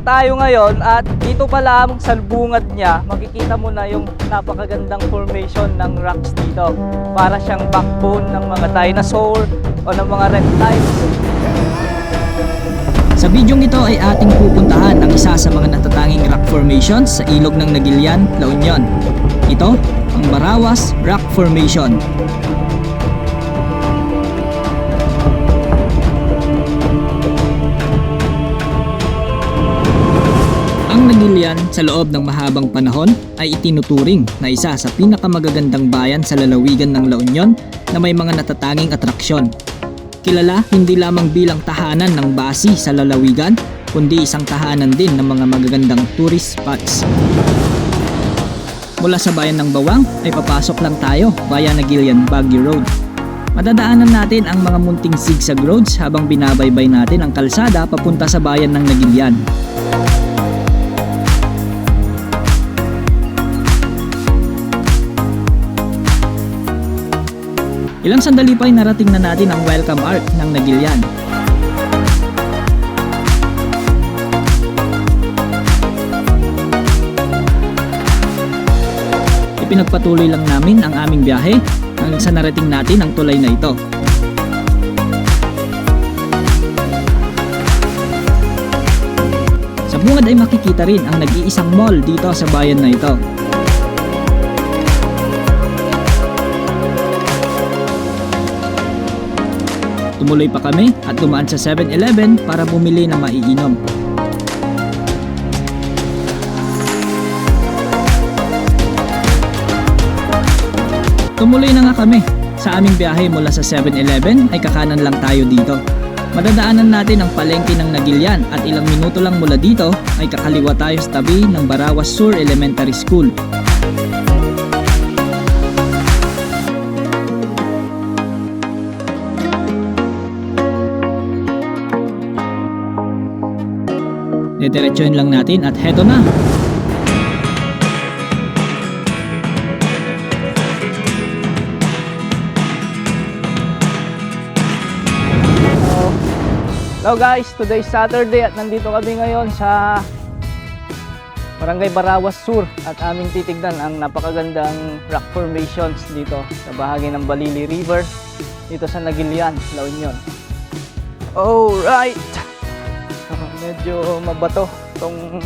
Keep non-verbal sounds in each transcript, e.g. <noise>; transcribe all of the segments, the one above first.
tayo ngayon at dito pa lang sa bungad niya, makikita mo na yung napakagandang formation ng rocks dito. Para siyang backbone ng mga dinosaur o ng mga reptiles. Sa bidyong ito ay ating pupuntahan ang isa sa mga natatanging rock formations sa ilog ng Nagilian, La Union. Ito, ang Barawas Rock Formation. Nagilian sa loob ng mahabang panahon ay itinuturing na isa sa pinakamagagandang bayan sa lalawigan ng La Union na may mga natatanging atraksyon Kilala hindi lamang bilang tahanan ng basi sa lalawigan, kundi isang tahanan din ng mga magagandang tourist spots. Mula sa bayan ng Bawang ay papasok lang tayo via Nagilian Baguio Road. Madadaanan natin ang mga munting zigzag roads habang binabaybay natin ang kalsada papunta sa bayan ng Nagilian. Ilang sandali pa ay narating na natin ang welcome arc ng Nagilian. Ipinagpatuloy lang namin ang aming biyahe hanggang sa narating natin ang tulay na ito. Sa bungad ay makikita rin ang nag-iisang mall dito sa bayan na ito. Tumuloy pa kami at dumaan sa 7-Eleven para bumili ng maiinom. Tumuloy na nga kami. Sa aming biyahe mula sa 7-Eleven ay kakanan lang tayo dito. Madadaanan natin ang palengke ng Nagilian at ilang minuto lang mula dito ay kakaliwa tayo sa tabi ng Barawas Sur Elementary School. Didiretsuhin lang natin at heto na. Hello guys, today is Saturday at nandito kami ngayon sa Barangay Barawas Sur at aming titignan ang napakagandang rock formations dito sa bahagi ng Balili River dito sa Nagilian, La Union. Alright! Medyo mabato tong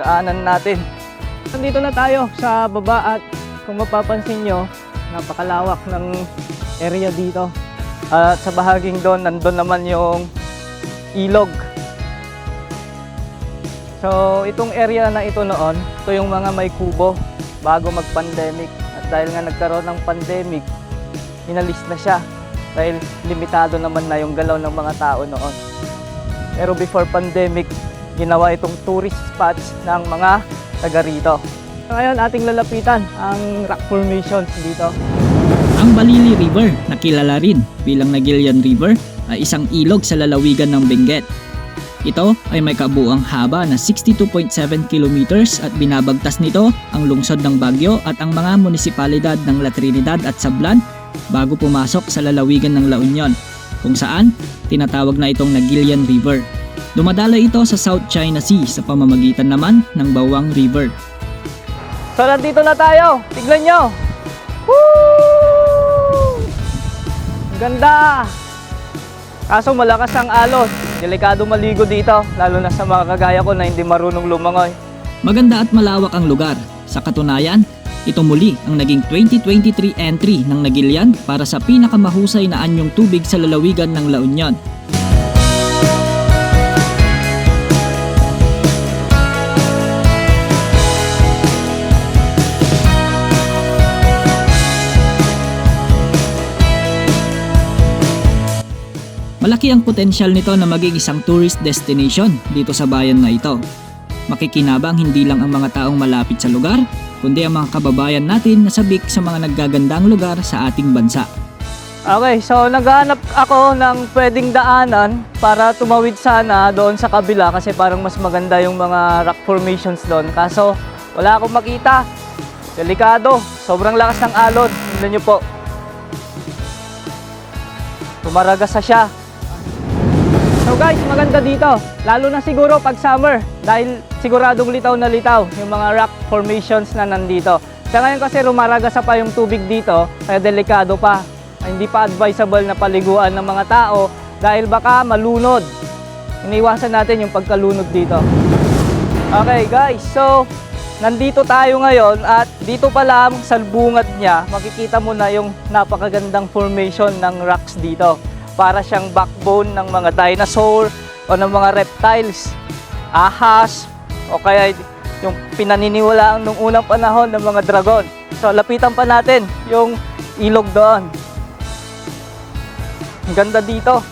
daanan natin. Nandito na tayo sa baba at kung mapapansin nyo, napakalawak ng area dito. At sa bahaging doon, nandun naman yung ilog. So, itong area na ito noon, ito yung mga may kubo bago mag-pandemic. At dahil nga nagkaroon ng pandemic, inalis na siya dahil limitado naman na yung galaw ng mga tao noon. Pero before pandemic, ginawa itong tourist spots ng mga taga rito. Ngayon, ating lalapitan ang rock formations dito. Ang Balili River, na kilala rin bilang Nagilian River, ay isang ilog sa lalawigan ng Benguet. Ito ay may kabuang haba na 62.7 kilometers at binabagtas nito ang lungsod ng Baguio at ang mga munisipalidad ng La Trinidad at Sablan bago pumasok sa lalawigan ng La Union, kung saan tinatawag na itong Nagilian River. Dumadalo ito sa South China Sea sa pamamagitan naman ng Bawang River. So nandito na tayo. Tignan nyo. Woo! Ganda. Kaso malakas ang alon. Delikado maligo dito, lalo na sa mga kagaya ko na hindi marunong lumangoy. Maganda at malawak ang lugar. Sa katunayan, ito muli ang naging 2023 entry ng Nagilian para sa pinakamahusay na anyong tubig sa lalawigan ng La Union. Malaki ang potensyal nito na maging isang tourist destination dito sa bayan na ito. Makikinabang hindi lang ang mga taong malapit sa lugar, kundi ang mga kababayan natin na sabik sa mga naggagandang lugar sa ating bansa. Okay, so naghahanap ako ng pwedeng daanan para tumawid sana doon sa kabila kasi parang mas maganda yung mga rock formations doon. Kaso wala akong makita. Delikado. Sobrang lakas ng alon. Tignan nyo po. Tumaragas na siya. So guys, maganda dito. Lalo na siguro pag summer. Dahil siguradong litaw na litaw yung mga rock formations na nandito. Sa ngayon kasi rumaragasa pa yung tubig dito, kaya delikado pa. Hindi pa advisable na paliguan ng mga tao dahil baka malunod. Iniwasan natin yung pagkalunod dito. Okay guys, so nandito tayo ngayon at dito pa lang sa bungad niya, makikita mo na yung napakagandang formation ng rocks dito. Para siyang backbone ng mga dinosaur o ng mga reptiles, ahas, o kaya yung pinaniniwalaan nung unang panahon ng mga dragon. So lapitan pa natin yung ilog doon. Ang ganda dito.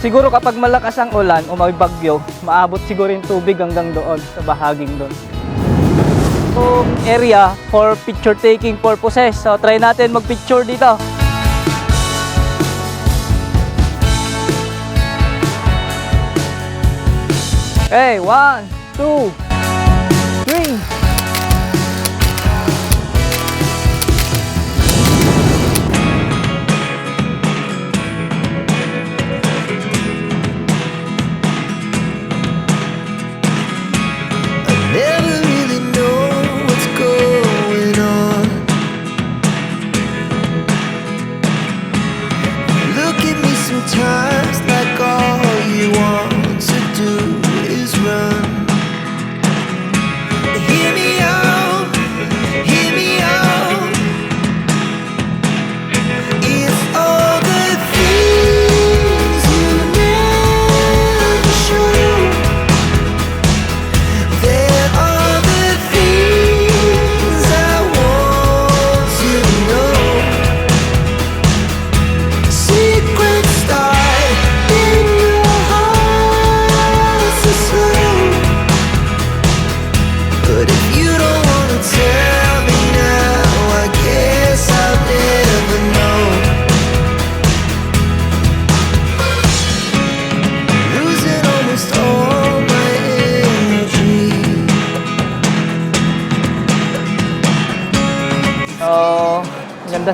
Siguro kapag malakas ang ulan o may bagyo, maabot siguro yung tubig hanggang doon sa bahaging doon. Yung area for picture taking purposes. So try natin mag-picture dito. Okay, one, two,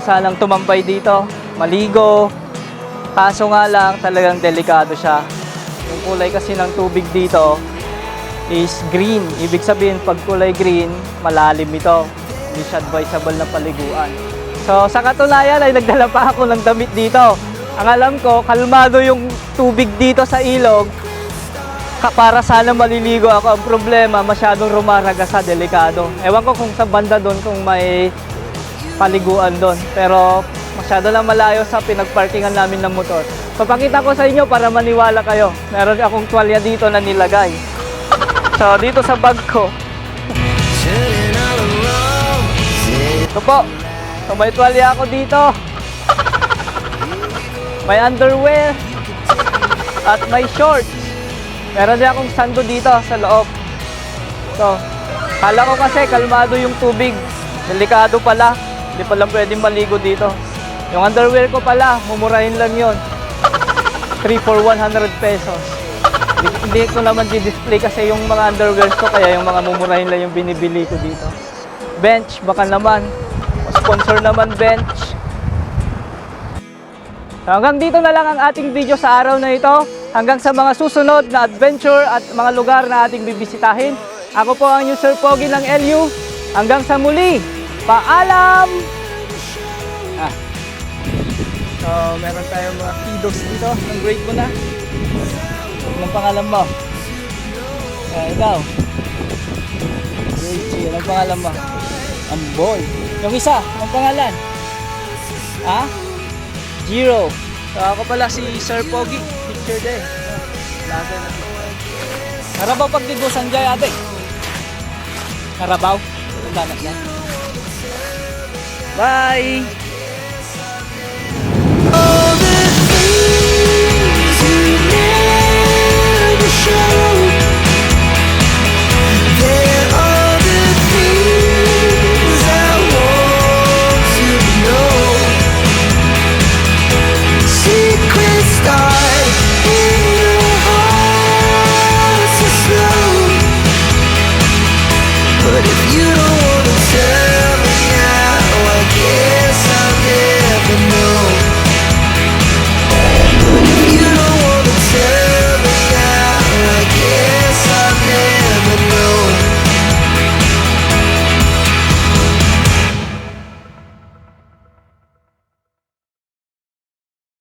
sanang tumambay dito, maligo. Kaso nga lang, talagang delikado siya. Yung kulay kasi ng tubig dito is green. Ibig sabihin, pag kulay green, malalim ito. Hindi siya advisable na paliguan. So, sa katunayan ay nagdala pa ako ng damit dito. Ang alam ko, kalmado yung tubig dito sa ilog. Para sana maliligo ako. Ang problema, masyadong rumaragasa, delikado. Ewan ko kung sa banda doon, kung may paliguan doon. Pero masyado lang malayo sa pinagparkingan namin ng motor. Papakita ko sa inyo para maniwala kayo. Meron akong tuwalya dito na nilagay. <laughs> So dito sa bag ko, ito po. So may tuwalya ako dito. <laughs> May underwear. At may shorts. Meron din akong sando dito sa loob. So, kala ko kasi kalmado yung tubig. Delikado pala. Hindi pa lang pwedeng maligo dito. Yung underwear ko pala, mumurahin lang yon 3 for 100 pesos. Hindi- Hindi ko naman di-display kasi yung mga underwears ko, kaya yung mga mumurahin lang yung binibili ko dito. Bench, baka naman. Sponsor naman bench. Hanggang dito na lang ang ating video sa araw na ito. Hanggang sa mga susunod na adventure at mga lugar na ating bibisitahin. Ako po ang user Pogi ng LU. Hanggang sa muli. Paalam! Ah. So, meron tayong mga kiddos dito. Ang grade mo na. Anong pangalan mo? Ah, ikaw. Grade 3. Anong pangalan mo? Amboy. Yung isa, anong pangalan? Ha? Zero. So ako pala si Sir Pogi. Picture din. Laga na. Karabaw pagtigusan dyan ate. Karabaw. Ang danak na. Bye!